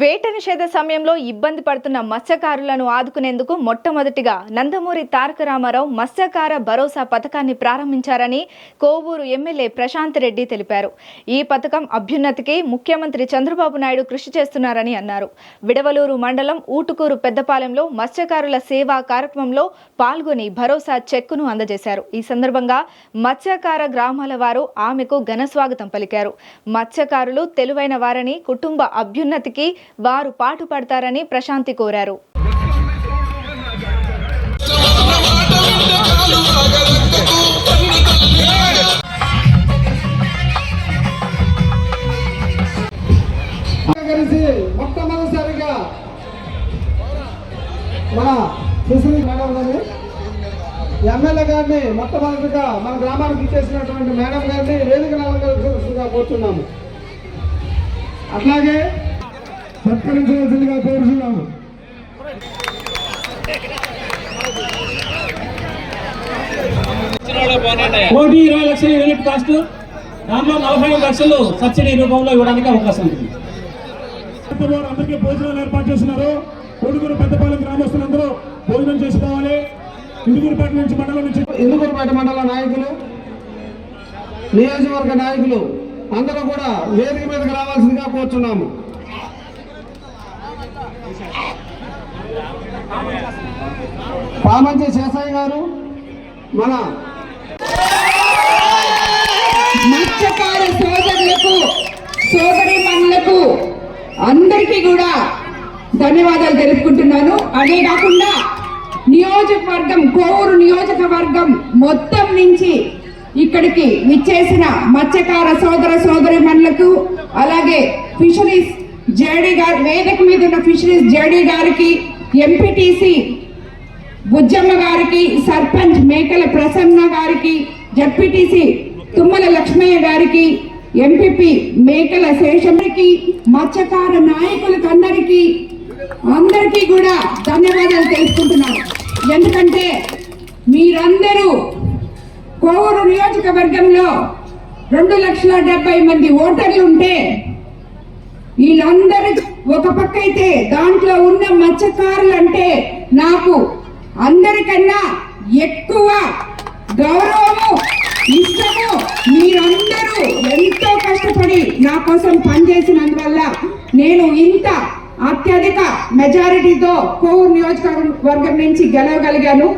వేట నిషేధ సమయంలో ఇబ్బంది పడుతున్న మత్స్యకారులను ఆదుకునేందుకు మొట్టమొదటిగా నందమూరి తారక రామారావు మత్స్యకార భరోసా పథకాన్ని ప్రారంభించారని కోవూరు ఎమ్మెల్యే ప్రశాంత్ రెడ్డి తెలిపారు. ఈ పథకం అభ్యున్నతికి ముఖ్యమంత్రి చంద్రబాబు నాయుడు కృషి చేస్తున్నారని అన్నారు. విడవలూరు మండలం ఊటుకూరు పెద్దపాలెంలో మత్స్యకారుల సేవా కార్యక్రమంలో పాల్గొని భరోసా చెక్కును అందజేశారు. ఈ సందర్భంగా మత్స్యకార గ్రామాల వారు ఆమెకు ఘన స్వాగతం పలికారు. మత్స్యకారులు తెలివైన వారని కుటుంబ అభ్యున్నతికి వారు పాటుపడతారని ప్రశాంతి కోరారు. కలిసి మొట్టమొదటిసారిగా మన సుశ్రీ మేడం గారిని ఎమ్మెల్యే గారిని మొట్టమొదటిగా మన గ్రామానికి ఇచ్చేసినటువంటి మేడం గారిని వేదిక నలంగా కోరుతున్నాము అట్లాగే సత్కరించవలసిందిగా కోరుతున్నాము. కోటి ఇరవై లక్షల యూనిట్ కాస్ట్ దాంట్లో నలభై ఐదు లక్షలు సబ్సిడీ రూపంలో ఇవ్వడానికి అవకాశం ఉంటుంది అందరికీ భోజనాలు ఏర్పాటు చేస్తున్నారు. కొడుకురు పెద్దపాలెం గ్రామస్తులందరూ భోజనం చేసుకోవాలి. ఇందుకూరుపేట నుంచి మండలం నుంచి ఇందుకూరుపేట మండల నాయకులు నియోజకవర్గ నాయకులు అందరూ కూడా వేదిక మీదకి రావాల్సిందిగా కోరుచున్నాము. పామంచి శేషయ్య గారు. మన మత్స్యకార సోదరులకు సోదరి మనులకు అందరికీ కూడా ధన్యవాదాలు తెలుపుకుంటున్నాను. అదే కాకుండా నియోజకవర్గం కోవూరు నియోజకవర్గం మొత్తం నుంచి ఇక్కడికి విచ్చేసిన మత్స్యకార సోదర సోదరి మనులకు అలాగే ఫిషరీస్ జేడీ గారి వేదిక మీద ఉన్న ఫిషరీస్ జేడీ గారికి ఎంపీటీసీ బుజ్జమ్మ గారికి సర్పంచ్ మేకల ప్రసన్న గారికి జడ్పీటీసీ తుమ్మల లక్ష్మయ్య గారికి ఎంపీపీ మేకల శేషమ్మకి మత్స్యకార నాయకులకు అందరికీ అందరికీ కూడా ధన్యవాదాలు తెలుసుకుంటున్నాను ఎందుకంటే మీరందరూ కోవూరు నియోజకవర్గంలో రెండు లక్షల డెబ్బై మంది ఓటర్లు ఉంటే వీళ్ళందరూ ఒక పక్క అయితే దాంట్లో ఉన్న మత్స్యకారులు అంటే నాకు అందరికన్నా ఎక్కువ గౌరవము ఇష్టము. మీరందరూ ఎంతో కష్టపడి నా కోసం పనిచేసినందువల్ల నేను ఇంత అత్యధిక మెజారిటీతో కోవూరు నియోజకవర్గం నుంచి గెలవగలిగాను.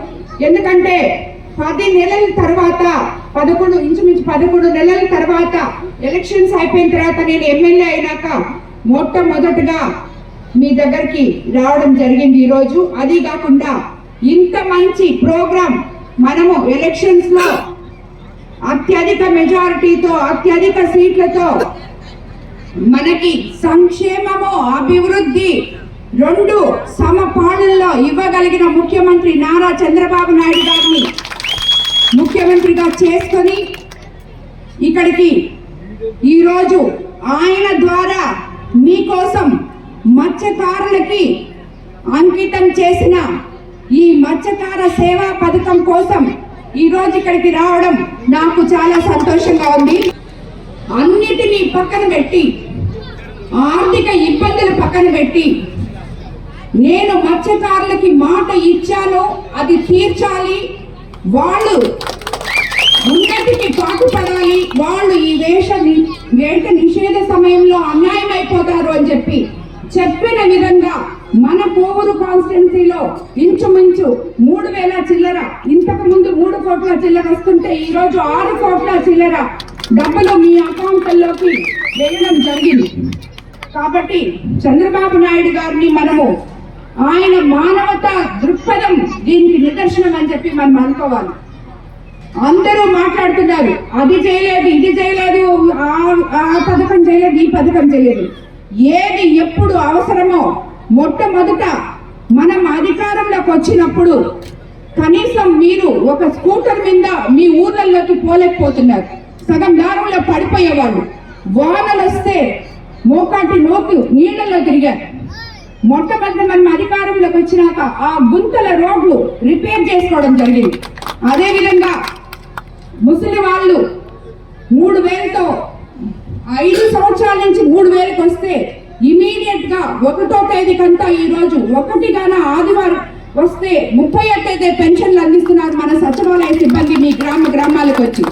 ఎందుకంటే పది నెలల తర్వాత పదకొండు ఇంచుమించు పదకొండు నెలల తర్వాత ఎలక్షన్స్ అయిపోయిన తర్వాత నేను ఎమ్మెల్యే అయినాక మొట్టమొదటిగా మీ దగ్గరికి రావడం జరిగింది ఈరోజు. అది కాకుండా ఇంత మంచి ప్రోగ్రాం మనము ఎలక్షన్స్లో అత్యధిక మెజారిటీతో అత్యధిక సీట్లతో మనకి సంక్షేమము అభివృద్ధి రెండు సమపాలనలో ఇవ్వగలిగిన ముఖ్యమంత్రి నారా చంద్రబాబు నాయుడు గారిని ముఖ్యమంత్రిగా చేసుకొని ఇక్కడికి ఈరోజు ఆయన ద్వారా మీకోసం మత్స్యకారులకి అంకితం చేసిన ఈ మత్స్యకార సేవా పథకం కోసం ఈరోజు ఇక్కడికి రావడం నాకు చాలా సంతోషంగా ఉంది. అన్నిటినీ పక్కన పెట్టి ఆర్థిక ఇబ్బందులు పక్కన పెట్టి నేను మత్స్యకారులకి మాట ఇచ్చాను అది తీర్చాలి వాళ్ళు ఉన్నతికి పాటుపడాలి. వాళ్ళు ఈ వేష వేట నిషేధ సమయంలో అన్యాయం అయిపోతారు అని చెప్పి చెప్పిన విధంగా మన కోవూరు కాన్స్టిట్యున్సీలో ఇంచుమించు మూడు వేల చిల్లర ఇంతకు ముందు మూడు కోట్ల చిల్లర వస్తుంటే ఈ రోజు ఆరు కోట్ల చిల్లర డబ్బులు మీ అకౌంట్లలోకి వేయడం జరిగింది. కాబట్టి చంద్రబాబు నాయుడు గారిని మనము ఆయన మానవత దృక్పథం దీనికి నిదర్శనం అని చెప్పి మనం అనుకోవాలి. అందరూ మాట్లాడుతున్నారు అది చేయలేదు ఇది చేయలేదు ఆ- ఆ పథకం చేయలేదు ఈ పథకం చేయలేదు. ఏది ఎప్పుడు అవసరమో మొట్టమొదట మనం అధికారంలోకి వచ్చినప్పుడు కనీసం మీరు ఒక స్కూటర్ మీద మీ ఊర్లలోకి పోలేకపోతున్నారు. సగం దారంలో పడిపోయేవాళ్ళు. వానలు వస్తే మోకాటి నోకు నీళ్ళలో తిరిగారు. మొట్టమొదటి మనం అధికారంలోకి వచ్చినాక ఆ గుంతల రోడ్లు రిపేర్ చేసుకోవడం జరిగింది. అదేవిధంగా ముసలి వాళ్ళు మూడు వేలతో ఐదు సంవత్సరాల నుంచి మూడు వేలకు వస్తే ఇమీడియట్గా ఒకటో తేదీకంతా ఈ రోజు ఒకటిగాన ఆదివారం వస్తే ముప్పై తేదీ పెన్షన్లు అందిస్తున్నారు మన సచివాలయ సిబ్బంది మీ గ్రామ గ్రామాలకు వచ్చి.